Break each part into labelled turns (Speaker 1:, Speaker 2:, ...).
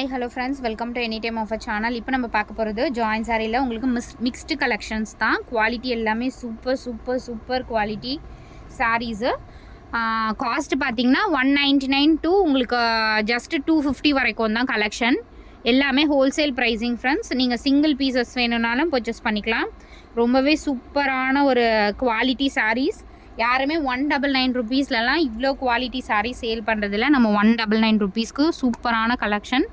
Speaker 1: Hi hello friends welcome to any time of a channel இப்போ நம்ம பார்க்க போகிறது ஜாயின் சாரியில் உங்களுக்கு மிஸ் மிக்ஸ்டு கலெக்ஷன்ஸ் தான். குவாலிட்டி எல்லாமே super super super quality sarees cost பார்த்தீங்கன்னா ஒன் நைன்டி நைன் டூ உங்களுக்கு ஜஸ்ட் டூ ஃபிஃப்டி வரைக்கும் தான் கலெக்ஷன் எல்லாமே ஹோல்சேல் ப்ரைஸிங் ஃப்ரெண்ட்ஸ் நீங்கள் சிங்கிள் பீசஸ் வேணும்னாலும் பர்ச்சேஸ் பண்ணிக்கலாம். ரொம்பவே சூப்பரான ஒரு குவாலிட்டி சாரீஸ் யாருமே ஒன் டபுள் நைன் ருபீஸ்லலாம் இவ்வளோ குவாலிட்டி சாரீ சேல் பண்ணுறதில்ல நம்ம ஒன் டபுள் நைன் ருபீஸ்க்கு சூப்பரான கலெக்ஷன்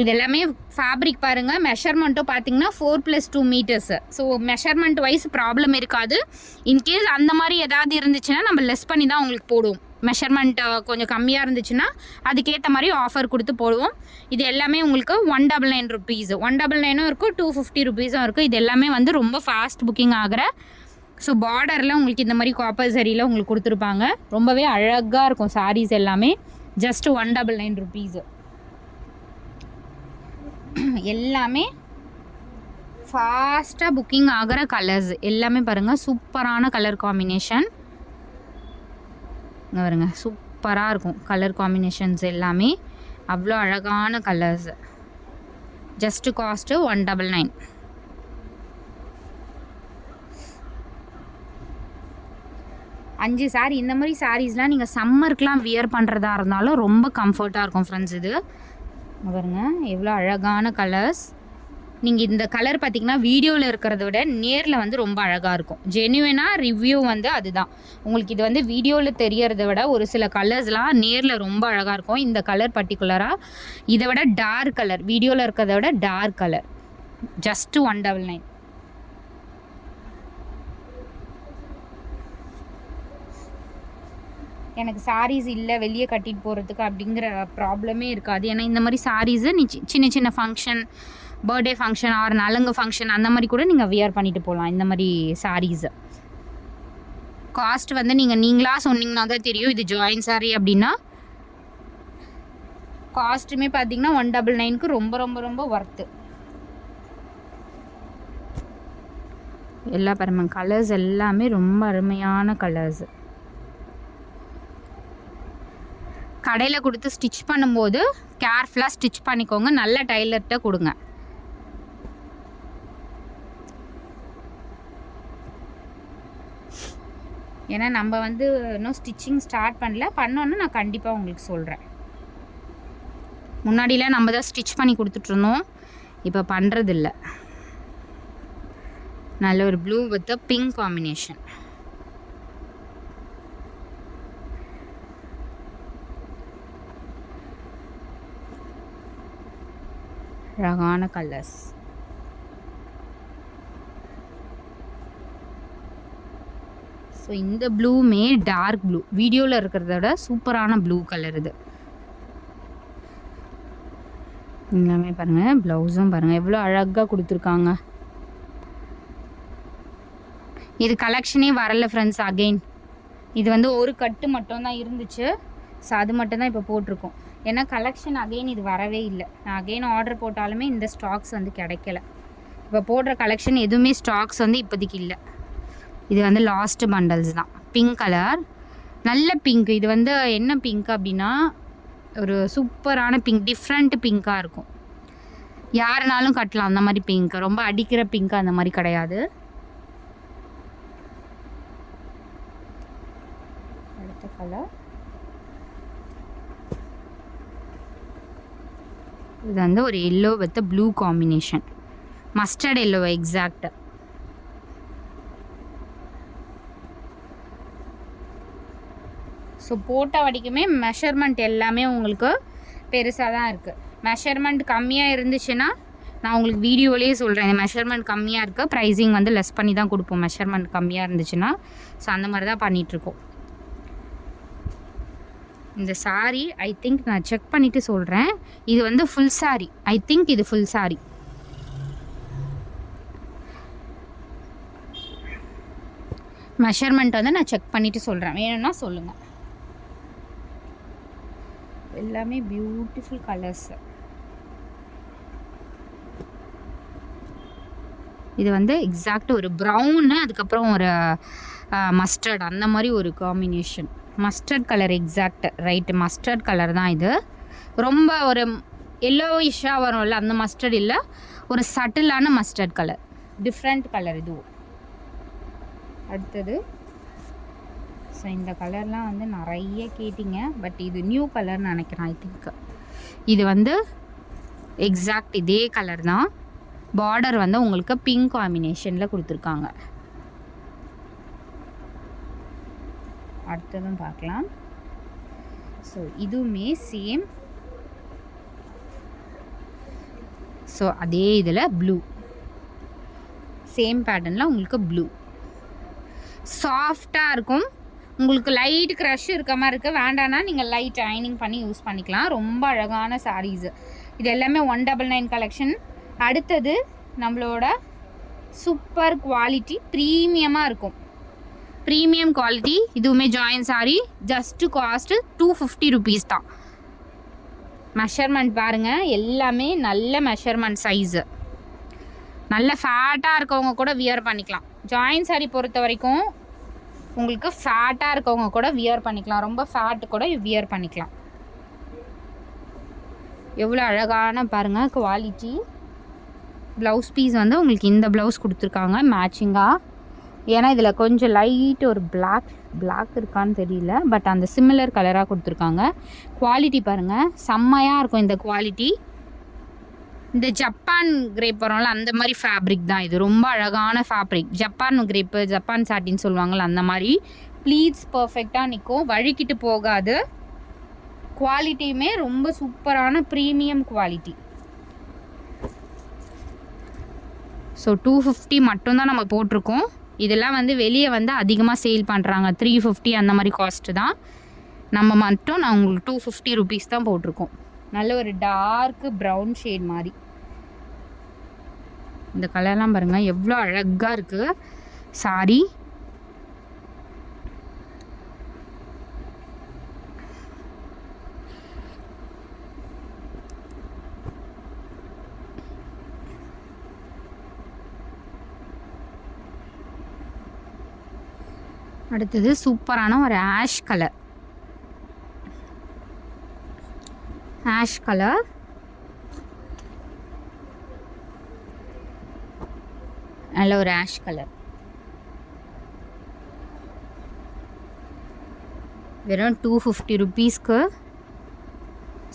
Speaker 1: இது எல்லாமே ஃபேப்ரிக் பாருங்கள் மெஷர்மெண்ட்டும் பார்த்தீங்கன்னா four plus two metres so measurement wise problem இருக்காது இன்கேஸ் அந்த மாதிரி ஏதாவது இருந்துச்சுன்னா நம்ம லெஸ் பண்ணி தான் உங்களுக்கு போடுவோம். மெஷர்மெண்ட் கொஞ்சம் கம்மியாக இருந்துச்சுன்னா அதுக்கேற்ற மாதிரி ஆஃபர் கொடுத்து போடுவோம். இது எல்லாமே உங்களுக்கு one double nine rupees one double நைனும் இருக்கும் டூ ஃபிஃப்டி ருபீஸும் இருக்கும் இது எல்லாமே வந்து ரொம்ப ஃபாஸ்ட் புக்கிங் ஆகிற ஸோ பார்டரில் உங்களுக்கு இந்த மாதிரி காப்பர் சரியில் உங்களுக்கு கொடுத்துருப்பாங்க. ரொம்பவே அழகாக இருக்கும் சாரீஸ் எல்லாமே. Just one double nine rupees எல்லாமே ஃபாஸ்ட்டாக புக்கிங் ஆகிற கலர்ஸ் எல்லாமே பாருங்கள் சூப்பரான கலர் காம்பினேஷன் இங்கே பாருங்க சூப்பராக இருக்கும் கலர் காம்பினேஷன்ஸ் எல்லாமே. அவ்வளோ அழகான colours just cost one double nine அஞ்சு சாரி இந்த மாதிரி சாரீஸ்லாம் நீங்கள் சம்மருக்குலாம் வியர் பண்ணுறதா இருந்தாலும் ரொம்ப கம்ஃபர்ட்டாக இருக்கும் ஃப்ரெண்ட்ஸ் இது. பாருங்க எவ்வளோ அழகான கலர்ஸ் நீங்கள் இந்த கலர் பார்த்தீங்கன்னா வீடியோவில் இருக்கிறத விட நேரில் வந்து ரொம்ப அழகாக இருக்கும். ஜென்யூனாக ரிவ்யூ வந்து அதுதான். உங்களுக்கு இது வந்து வீடியோவில் தெரியறத விட ஒரு சில கலர்ஸ்லாம் நேரில் ரொம்ப அழகாக இருக்கும். இந்த கலர் பர்டிகுலராக இதை விட டார்க் கலர் வீடியோவில் இருக்கிறத விட dark colour just one double nine எனக்கு சாரீஸ் இல்லை வெளியே கட்டிட்டு போகிறதுக்கு அப்படிங்கிற ப்ராப்ளமே இருக்காது. ஏன்னா இந்த மாதிரி சாரீஸு நீ சி- சின்ன சின்ன ஃபங்க்ஷன் பர்த்டே ஃபங்க்ஷன் ஆர் நலங்கு ஃபங்க்ஷன் அந்த மாதிரி கூட நீங்கள் வியர் பண்ணிட்டு போகலாம் இந்த மாதிரி சாரீஸு காஸ்ட் வந்து நீங்கள் நீங்களாக சொன்னீங்கன்னா தான் தெரியும் இது ஜாயின் சாரீ அப்படின்னா. காஸ்ட்டுமே பார்த்தீங்கன்னா ஒன் டபுள் நைனுக்கு ரொம்ப ரொம்ப ரொம்ப ஒர்த்து எல்லா பாருங்க கலர்ஸ் எல்லாமே ரொம்ப அருமையான கலர்ஸ் கடையில் கொடுத்து ஸ்டிச் பண்ணும்போது கேர்ஃபுல்லாக ஸ்டிச் பண்ணிக்கோங்க. நல்ல டைலர்கிட்ட கொடுங்க. ஏன்னா நம்ம வந்து இன்னும் ஸ்டிச்சிங் ஸ்டார்ட் பண்ணல. பண்ணோன்னு நான் கண்டிப்பாக உங்களுக்கு சொல்கிறேன் முன்னாடிலாம் நம்ம தான் ஸ்டிச் பண்ணி கொடுத்துட்ருந்தோம் இப்போ பண்ணுறதில்ல நல்ல ஒரு ப்ளூ வித் பிங்க் காம்பினேஷன் அழகான கலர்ஸ் ஸோ இந்த ப்ளூமே டார்க் ப்ளூ வீடியோவில் இருக்கிறத விட சூப்பரான ப்ளூ கலர் இது. எல்லாமே பாருங்கள் ப்ளவுஸும் பாருங்கள் எவ்வளோ அழகாக கொடுத்துருக்காங்க. இது கலெக்ஷனே வரல ஃப்ரெண்ட்ஸ் அகெயின் இது வந்து ஒரு கட்டு மட்டும் தான் இருந்துச்சு. ஸோ அது மட்டும் தான் இப்போ போட்டிருக்கோம். ஏன்னா கலெக்ஷன் அகெயின் இது வரவே இல்லை. நான் அகெயின் ஆர்டர் போட்டாலுமே இந்த ஸ்டாக்ஸ் வந்து கிடைக்கல. இப்போ போடுற கலெக்ஷன் எதுவுமே ஸ்டாக்ஸ் வந்து இப்போதைக்கு இல்லை. இது வந்து லாஸ்ட் பண்டல்ஸ் தான். பிங்க் கலர் நல்ல பிங்க் இது வந்து என்ன பிங்க் அப்படின்னா ஒரு சூப்பரான பிங்க் டிஃப்ரெண்ட் பிங்க்காக இருக்கும். யாருனாலும் கட்டலாம் அந்த மாதிரி பிங்க் ரொம்ப அடிக்கிற பிங்க் அந்த மாதிரி கிடையாது. அடுத்த கலர் இது வந்து ஒரு yellow with blue combination mustard yellow exact so போட்ட வரைக்குமே மெஷர்மெண்ட் எல்லாமே உங்களுக்கு பெருசாக தான் இருக்குது மெஷர்மெண்ட் கம்மியாக இருந்துச்சுன்னா நான் உங்களுக்கு வீடியோலேயே சொல்கிறேன் இந்த மெஷர்மெண்ட் கம்மியாக இருக்குது ப்ரைஸிங் வந்து லெஸ் பண்ணி தான் கொடுப்போம். மெஷர்மெண்ட் கம்மியாக இருந்துச்சுன்னா ஸோ அந்த மாதிரி தான் பண்ணிகிட்ருக்கோம் இந்த saree ஐ திங்க் நான் செக் பண்ணிவிட்டு சொல்கிறேன் இது வந்து ஃபுல் saree. ஐ திங்க் இது ஃபுல் saree. மெஷர்மெண்ட் வந்து நான் செக் பண்ணிவிட்டு சொல்கிறேன் வேணும்னா சொல்லுங்கள் எல்லாமே பியூட்டிஃபுல் கலர்ஸ் இது வந்து எக்ஸாக்ட் ஒரு ப்ரௌனு அதுக்கப்புறம் ஒரு மஸ்டர்ட் அந்த மாதிரி ஒரு combination mustard colour exact right mustard colour தான் இது. ரொம்ப ஒரு எல்லோயிஷாக வரும்ல அந்த மஸ்டர்ட் இல்லை ஒரு சட்டிலான மஸ்டர்ட் கலர் டிஃப்ரெண்ட் கலர் இதுவும் அடுத்தது ஸோ இந்த கலர்லாம் வந்து நிறைய கேட்டிங்க பட் இது நியூ கலர்னு நினைக்கிறேன் ஐ திங்க் இது வந்து எக்ஸாக்ட் இதே கலர் தான். பார்டர் வந்து உங்களுக்கு பிங்க் காம்பினேஷனில் கொடுத்துருக்காங்க. அடுத்ததும் பார்க்கலாம். ஸோ இதுவுமே சேம் ஸோ அதே இதில் ப்ளூ சேம் பேட்டர்னில் உங்களுக்கு ப்ளூ சாஃப்டாக இருக்கும். உங்களுக்கு லைட் க்ரஷ் இருக்க மாதிரி இருக்குது வேண்டாம்னா நீங்கள் லைட் அயனிங் பண்ணி யூஸ் பண்ணிக்கலாம். ரொம்ப அழகான சாரீஸு இது எல்லாமே ஒன் டபுள் நைன் கலெக்ஷன் அடுத்தது நம்மளோட சூப்பர் குவாலிட்டி ப்ரீமியமாக இருக்கும். ப்ரீமியம் குவாலிட்டி இதுவுமே join sari just cost two fifty rupees தான். மெஷர்மெண்ட் பாருங்கள் எல்லாமே நல்ல மெஷர்மெண்ட் சைஸு நல்ல ஃபேட்டாக இருக்கவங்க கூட வியர் பண்ணிக்கலாம். ஜாயின் சாரி பொறுத்த வரைக்கும் உங்களுக்கு ஃபேட்டாக இருக்கவங்க கூட வியர் பண்ணிக்கலாம். ரொம்ப ஃபேட்டு கூட வியர் பண்ணிக்கலாம். எவ்வளோ அழகான பாருங்கள் குவாலிட்டி ப்ளவுஸ் பீஸ் வந்து உங்களுக்கு இந்த ப்ளவுஸ் கொடுத்துருக்காங்க மேட்சிங்காக ஏன்னா இதில் கொஞ்சம் லைட் ஒரு பிளாக் பிளாக் இருக்கான்னு தெரியல பட் அந்த சிமிலர் கலராக கொடுத்துருக்காங்க. குவாலிட்டி பாருங்கள் செம்மையாக இருக்கும் இந்த குவாலிட்டி இந்த ஜப்பான் கிரேப் வரும்ல அந்த மாதிரி ஃபேப்ரிக் தான் இது. ரொம்ப அழகான ஃபேப்ரிக் ஜப்பான் கிரேப்பு ஜப்பான் சாட்டின்னு சொல்லுவாங்கள்ல அந்த மாதிரி. ப்ளீட்ஸ் பர்ஃபெக்டாக நிற்கும் வழுக்கிட்டு போகாது. குவாலிட்டியுமே ரொம்ப சூப்பரான premium quality so two fifty மட்டும்தான் நம்ம போட்டிருக்கோம். இதெல்லாம் வந்து வெளியே வந்து அதிகமாக சேல் பண்ணுறாங்க த்ரீ ஃபிஃப்டி அந்த மாதிரி காஸ்ட்டு தான். நம்ம மட்டும் நான் உங்களுக்கு டூ ஃபிஃப்டி ருபீஸ் தான் போட்டிருக்கோம். நல்ல ஒரு டார்க் ப்ரௌன் ஷேட் மாதிரி. இந்த கலர்லாம் பாருங்கள் எவ்வளோ அழகாக இருக்குது சாரி அடுத்தது சூப்பரான ஒரு ஆஷ் கலர் ஆஷ் கலர் நல்ல ஒரு ஆஷ் கலர் வெறும் டூ ஃபிஃப்டி ருபீஸ்க்கு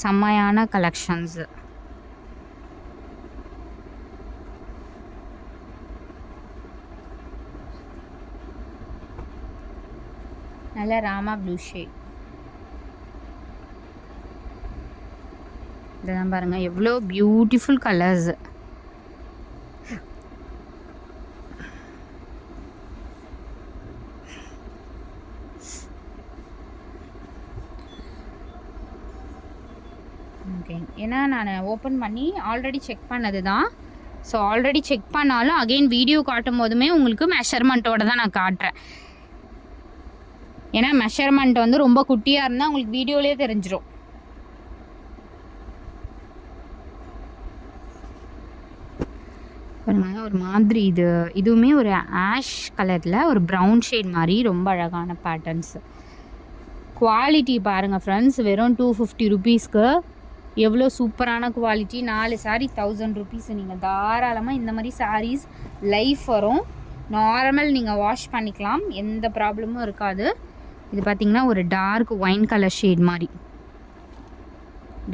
Speaker 1: செம்மையான கலெக்ஷன்ஸு நல்ல ராமா ப்ளூ ஷேட் இதெல்லாம் பாருங்கள் எவ்வளோ பியூட்டிஃபுல் கலர்ஸ் ஓகே ஏன்னா நான் ஓப்பன் பண்ணி ஆல்ரெடி செக் பண்ணது தான் ஸோ ஆல்ரெடி செக் பண்ணாலும் அகெயின் வீடியோ காட்டும் போதுமே உங்களுக்கு மெஷர்மெண்ட்டோட தான் நான் காட்டுறேன் ஏன்னா மெஷர்மெண்ட் வந்து ரொம்ப குட்டியாக இருந்தால் உங்களுக்கு வீடியோலேயே தெரிஞ்சிடும் பாருங்க ஒரு மாதிரி இது இதுவுமே ஒரு ஆஷ் கலரில் ஒரு ப்ரௌன் ஷேட் மாதிரி ரொம்ப அழகான பேட்டர்ன்ஸ் குவாலிட்டி பாருங்கள் ஃப்ரெண்ட்ஸ் வெறும் டூ ஃபிஃப்டி ருபீஸ்க்கு எவ்வளோ சூப்பரான குவாலிட்டி நாலு சாரீ தௌசண்ட் ருபீஸ் நீங்கள் தாராளமாக இந்த மாதிரி சாரீஸ் லைஃப் வரும். நார்மல் நீங்கள் வாஷ் பண்ணிக்கலாம். எந்த ப்ராப்ளமும் இருக்காது. இது பார்த்திங்கன்னா ஒரு டார்க் ஒயின் கலர் ஷேட் மாதிரி.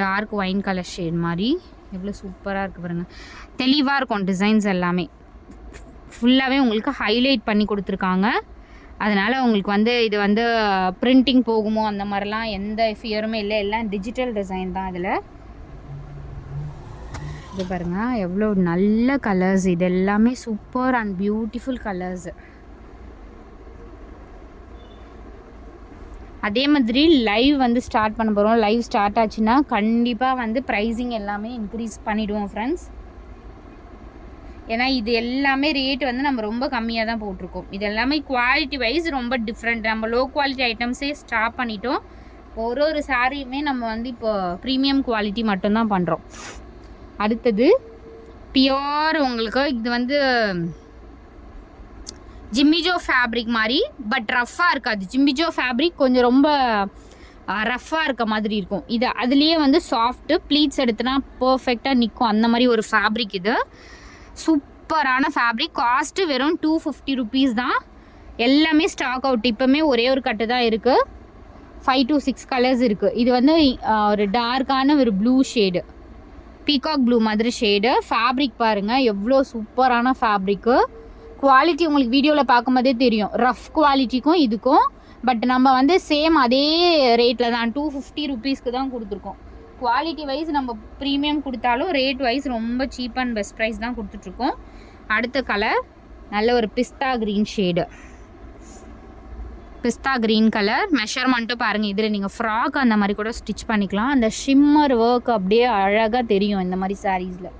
Speaker 1: டார்க் ஒயின் கலர் ஷேட் மாதிரி. எவ்வளோ சூப்பராக இருக்குது பாருங்கள் தெளிவாக இருக்கும் டிசைன்ஸ் எல்லாமே. ஃபுல்லாகவே உங்களுக்கு ஹைலைட் பண்ணி கொடுத்துருக்காங்க. அதனால் உங்களுக்கு வந்து இது வந்து பிரிண்டிங் போகுமோ அந்த மாதிரிலாம் எந்த ஃபியருமே இல்லை. எல்லாம் டிஜிட்டல் டிசைன் தான் இதில். இது பாருங்கள் எவ்வளோ நல்ல கலர்ஸ் இது எல்லாமே சூப்பர் அண்ட் பியூட்டிஃபுல் கலர்ஸ் அதே மாதிரி லைவ் வந்து ஸ்டார்ட் பண்ண போகிறோம் லைவ் ஸ்டார்ட் ஆச்சுன்னா கண்டிப்பாக வந்து ப்ரைஸிங் எல்லாமே இன்க்ரீஸ் பண்ணிவிடுவோம் ஃப்ரெண்ட்ஸ் ஏன்னா இது எல்லாமே ரேட் வந்து நம்ம ரொம்ப கம்மியாக தான் போட்டிருக்கோம். இது எல்லாமே குவாலிட்டி வைஸ் ரொம்ப டிஃப்ரெண்ட் நம்ம லோ குவாலிட்டி ஐட்டம்ஸே ஸ்டாப் பண்ணிட்டோம். ஒரு ஒரு சாரியுமே நம்ம வந்து இப்போ ப்ரீமியம் குவாலிட்டி மட்டும்தான் பண்ணுறோம் அடுத்தது பியோர் உங்களுக்கு இது வந்து ஜிம்மிஜோ ஃபேப்ரிக் மாதிரி பட் ரஃப்பாக இருக்காது. ஜிம்மிஜோ ஃபேப்ரிக் கொஞ்சம் ரொம்ப ரஃப்பாக இருக்க மாதிரி இருக்கும். இது அதுலேயே வந்து சாஃப்ட்டு ப்ளீட்ஸ் எடுத்துனா பர்ஃபெக்டாக நிற்கும் அந்த மாதிரி ஒரு ஃபேப்ரிக் இது. சூப்பரான ஃபேப்ரிக் காஸ்ட்டு வெறும் டூ ஃபிஃப்டி ருபீஸ் தான். எல்லாமே ஸ்டாக் அவுட் இப்போமே ஒரே ஒரு கட்டு தான் இருக்குது ஃபைவ் டு சிக்ஸ் கலர்ஸ் இருக்குது இது வந்து ஒரு டார்க்கான ஒரு ப்ளூ ஷேடு பீகாக் ப்ளூ மாதிரி ஷேடு ஃபேப்ரிக் பாருங்கள் எவ்வளோ சூப்பரான ஃபேப்ரிக்கு குவாலிட்டி உங்களுக்கு வீடியோவில் பார்க்கும்போதே தெரியும். ரஃப் குவாலிட்டிக்கும் இதுக்கும். பட் நம்ம வந்து சேம் அதே ரேட்டில் தான். டூ ஃபிஃப்டி ருபீஸ்க்கு தான் கொடுத்துருக்கோம். குவாலிட்டி வைஸ் நம்ம ப்ரீமியம் கொடுத்தாலும் ரேட் வைஸ் ரொம்ப சீப் அண்ட் பெஸ்ட் ப்ரைஸ் தான் கொடுத்துட்ருக்கோம். அடுத்த கலர் நல்ல ஒரு பிஸ்தா க்ரீன் ஷேடு பிஸ்தா க்ரீன் கலர் மெஷர்மெண்ட்டும் பாருங்கள் இதில் நீங்கள் ஃப்ராக் அந்த மாதிரி கூட ஸ்டிச் பண்ணிக்கலாம். அந்த ஷிம்மர் ஒர்க் அப்படியே அழகாக தெரியும் இந்த மாதிரி சாரீஸில்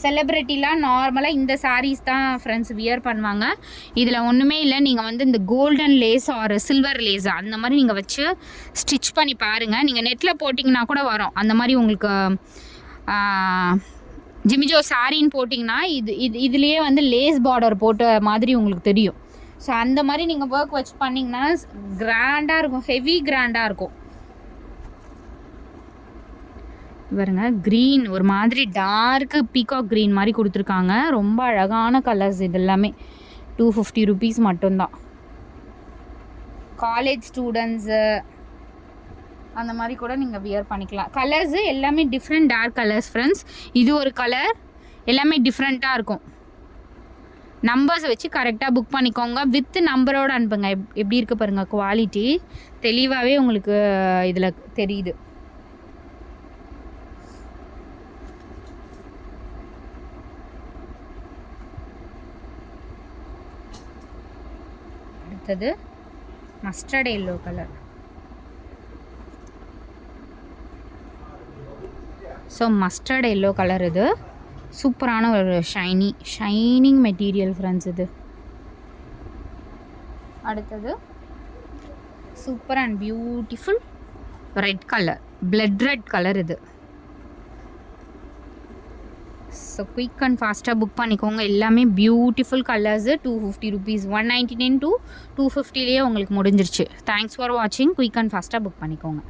Speaker 1: செலிப்ரிட்டிலாம் நார்மலாக இந்த சாரீஸ் தான் ஃப்ரெண்ட்ஸ் வியர் பண்ணுவாங்க. இதில் ஒன்றுமே இல்லை. நீங்கள் வந்து இந்த golden lace or silver lace அந்த மாதிரி நீங்கள் வச்சு ஸ்டிச் பண்ணி பாருங்கள் நீங்கள் நெட்டில் போட்டிங்கன்னா கூட வரும். அந்த மாதிரி உங்களுக்கு ஜிமிஜோ சாரின்னு போட்டிங்கன்னா இது இது இதுலேயே வந்து லேஸ் பார்டர் போட்ட மாதிரி உங்களுக்கு தெரியும். ஸோ அந்த மாதிரி நீங்கள் ஒர்க் வச்சு பண்ணிங்கன்னா கிராண்டாக இருக்கும். ஹெவி கிராண்டாக இருக்கும். பாருங்க க்ரீன் ஒரு மாதிரி டார்க்கு பீகாக் க்ரீன் மாதிரி கொடுத்துருக்காங்க. ரொம்ப அழகான கலர்ஸ் இது எல்லாமே டூ ஃபிஃப்டி ருபீஸ் மட்டும்தான். காலேஜ் ஸ்டூடெண்ட்ஸு அந்த மாதிரி கூட நீங்கள் வியர் பண்ணிக்கலாம். கலர்ஸு எல்லாமே டிஃப்ரெண்ட் டார்க் கலர்ஸ் ஃப்ரெண்ட்ஸ் இது ஒரு கலர் எல்லாமே டிஃப்ரெண்ட்டாக இருக்கும். நம்பர்ஸ் வச்சு கரெக்டாக புக் பண்ணிக்கோங்க. வித் நம்பரோடு அனுப்புங்க. எப் எப்படி இருக்குது பாருங்கள் குவாலிட்டி தெளிவாகவே உங்களுக்கு இதில் தெரியுது. அடுத்தது mustard yellow colour so mustard yellow colour இது சூப்பரான ஒரு ஷைனி ஷைனிங் மெட்டீரியல் ஃப்ரெண்ட்ஸ் இது. அடுத்தது super and beautiful red colour blood red colour இது. ஸோ குயிக் அண்ட் ஃபாஸ்ட்டாக புக் பண்ணிக்கோங்க. எல்லாமே beautiful colours two fifty rupees one ninety nine to two ஃபிஃப்டிலேயே உங்களுக்கு முடிஞ்சிருச்சு. தேங்க்ஸ் ஃபார் வாட்சிங் குயிக் அண்ட் ஃபாஸ்ட்டாக புக் பண்ணிக்கோங்க.